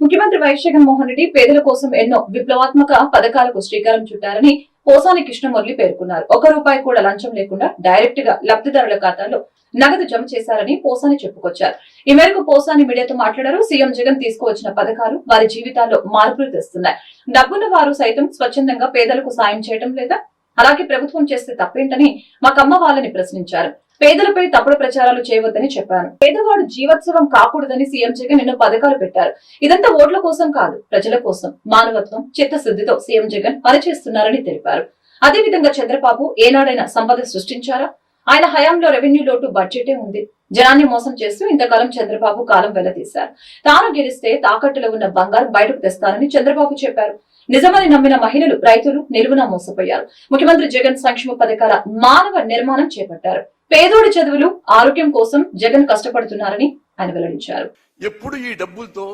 ముఖ్యమంత్రి వైఎస్ జగన్మోహన్ రెడ్డి పేదల కోసం ఎన్నో విప్లవాత్మక పథకాలకు శ్రీకారం చుట్టారని పోసాని కృష్ణమురళి పేర్కొన్నారు. ఒక రూపాయి కూడా లంచం లేకుండా డైరెక్ట్గా లబ్ధిదారుల ఖాతాలో నగదు జమ చేశారని పోసాని చెప్పుకొచ్చారు. ఈ మేరకు పోసాని మీడియాతో మాట్లాడారు. సీఎం జగన్ తీసుకువచ్చిన పథకాలు వారి జీవితాల్లో మార్పులు తెస్తున్నాయి. డబ్బున్న వారు సైతం స్వచ్ఛందంగా పేదలకు సాయం చేయడం లేదా అలాగే ప్రభుత్వం చేస్తే తప్పేంటని మా కమ్మ వాళ్ళని ప్రశ్నించారు. పేదలపై తప్పుడు ప్రచారాలు చేయవద్దని చెప్పాను పేదవాడు జీవోత్సవం కాకూడదని సీఎం జగన్ ఎన్నో పథకాలు పెట్టారు. ఇదంతా ఓట్ల కోసం కాదు ప్రజల కోసం. మానవత్వం చిత్తశుద్ధితో సీఎం జగన్ పనిచేస్తున్నారని తెలిపారు. అదేవిధంగా చంద్రబాబు ఏనాడైనా సంపద సృష్టించారా? ఆయన హయాంలో రెవెన్యూ లోటు బడ్జెటే ఉంది. జనాన్ని మోసం చేస్తూ ఇంతకాలం చంద్రబాబు కాలం వెల్లదీశారు తాను గెలిస్తే తాకట్టులో ఉన్న బంగారం బయటకు తెస్తారని చంద్రబాబు చెప్పారు. నిజమని నమ్మిన మహిళలు రైతులు నిలువున మోసపోయారు. ముఖ్యమంత్రి జగన్ సంక్షేమ పథకాల మానవ నిర్మాణం చేపట్టారు. పేదోడి చదువులు ఆరోగ్యం కోసం జగన్ కష్టపడుతున్నారని ఆయన వెల్లడించారు. ఎప్పుడు ఈ డబ్బులతో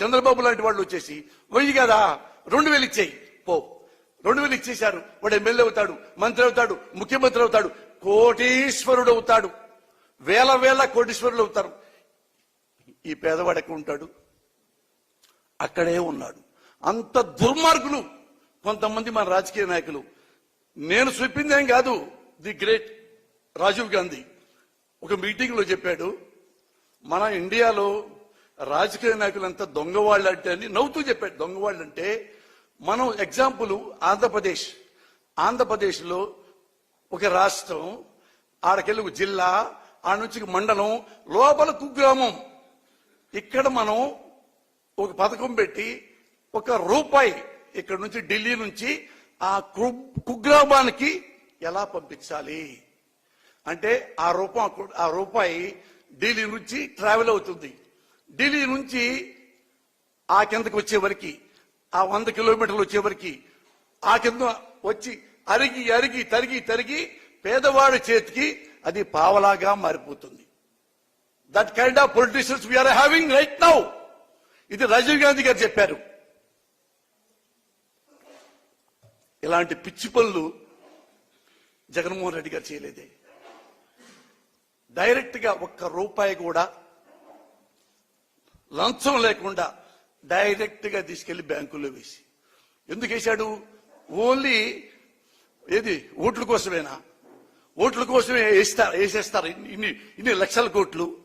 చంద్రబాబు లాంటి వాళ్ళు వచ్చేసి వెయ్యి కదా రెండు వేలు ఇచ్చేయి పో. రెండు వేలు ఇచ్చేశారు. వాడు ఎమ్మెల్యే అవుతాడు మంత్రి అవుతాడు ముఖ్యమంత్రి అవుతాడు. కోటీశ్వరుడు అవుతాడు. వేల వేల కోటీశ్వరులు అవుతారు. ఈ పేదవాడు ఎక్కడ ఉంటాడు? అక్కడే ఉన్నాడు. అంత దుర్మార్గులు కొంతమంది మన రాజకీయ నాయకులు. నేను చెప్పిందేం కాదు. ది గ్రేట్ రాజీవ్ గాంధీ ఒక మీటింగ్లో చెప్పాడు మన ఇండియాలో రాజకీయ నాయకులంతా దొంగవాళ్ళు అంటే అని నవ్వుతూ చెప్పాడు. దొంగవాళ్ళు అంటే మనం ఎగ్జాంపుల్ ఆంధ్రప్రదేశ్. ఆంధ్రప్రదేశ్లో ఒక రాష్ట్రం ఆడకెళ్ళి ఒక జిల్లా ఆడ నుంచి మండలం లోపల కుగ్రామం. ఇక్కడ మనం ఒక పథకం పెట్టి ఒక రూపాయి ఇక్కడ నుంచి ఢిల్లీ నుంచి ఆ కు- కుగ్రామానికి ఎలా పంపించాలి? అంటే ఆ రూపం ఆ రూపాయి ఢిల్లీ నుంచి ట్రావెల్ అవుతుంది. ఢిల్లీ నుంచి ఆ కిందకి వచ్చే వరకు ఆ వంద కిలోమీటర్లు వచ్చే ఆ కింద వచ్చి అరిగి అరిగి తరిగి తరిగి పేదవాడి చేతికి అది పావలాగా మారిపోతుంది. That kind of politicians we are having right now ఇది రాజీవ్ గాంధీ గారు చెప్పారు. ఇలాంటి పిచ్చి పనులు జగన్మోహన్ రెడ్డి గారు చేయలేదే. డైరెక్ట్గా ఒక్క రూపాయి కూడా లంచం లేకుండా డైరెక్ట్గా తీసుకెళ్ళి బ్యాంకుల్లో వేసి. ఎందుకు వేశాడు? ఓన్లీ ఏది? ఓట్ల కోసమేనా? ఓట్ల కోసమే వేస్తారు వేసేస్తారు. ఇన్ని- ఇన్ని లక్షల కోట్లు.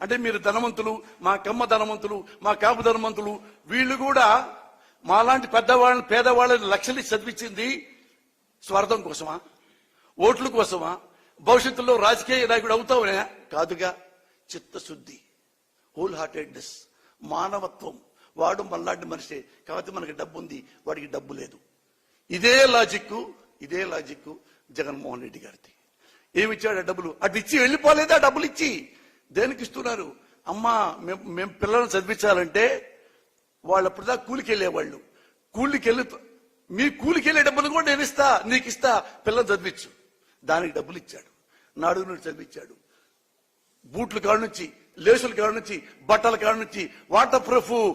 అంటే మీరు ధనవంతులు మా కమ్మ ధనవంతులు మా కాపు ధనవంతులు వీళ్ళు కూడా మాలాంటి పెద్దవాళ్ళని పేదవాళ్ళని లక్షలు చదివించింది స్వార్థం కోసమా? ఓట్ల కోసమా? భవిష్యత్తులో రాజకీయ నాయకుడు అవుతావునే కాదుగా. చిత్తశుద్ధి. హోల్ హార్టెడ్నెస్ మానవత్వం. వాడు మనలాంటి మనిషే. కాబట్టి మనకి డబ్బు ఉంది వాడికి డబ్బు లేదు. ఇదే లాజిక్ ఇదే లాజిక్ జగన్మోహన్ రెడ్డి గారిది. ఏమిచ్చాడు ఆ డబ్బులు? అటు ఇచ్చి వెళ్ళిపోలేదా డబ్బులు ఇచ్చి? దేనికి ఇస్తున్నారు? అమ్మా మేము మేము పిల్లల్ని చదివించాలంటే వాళ్ళు అప్పుడుదా కూలికి వెళ్ళేవాళ్ళు. కూలికి వెళ్ళి మీ కూలికి వెళ్ళే డబ్బులు కూడా నేను ఇస్తా నీకు ఇస్తా పిల్లలు చదివించు. దానికి డబ్బులు ఇచ్చాడు. నాడు నుండి చదివించాడు. బూట్ల కాడ నుంచి లేసుల కాడ నుంచి బట్టల కాడ నుంచి వాటర్ ప్రూఫ్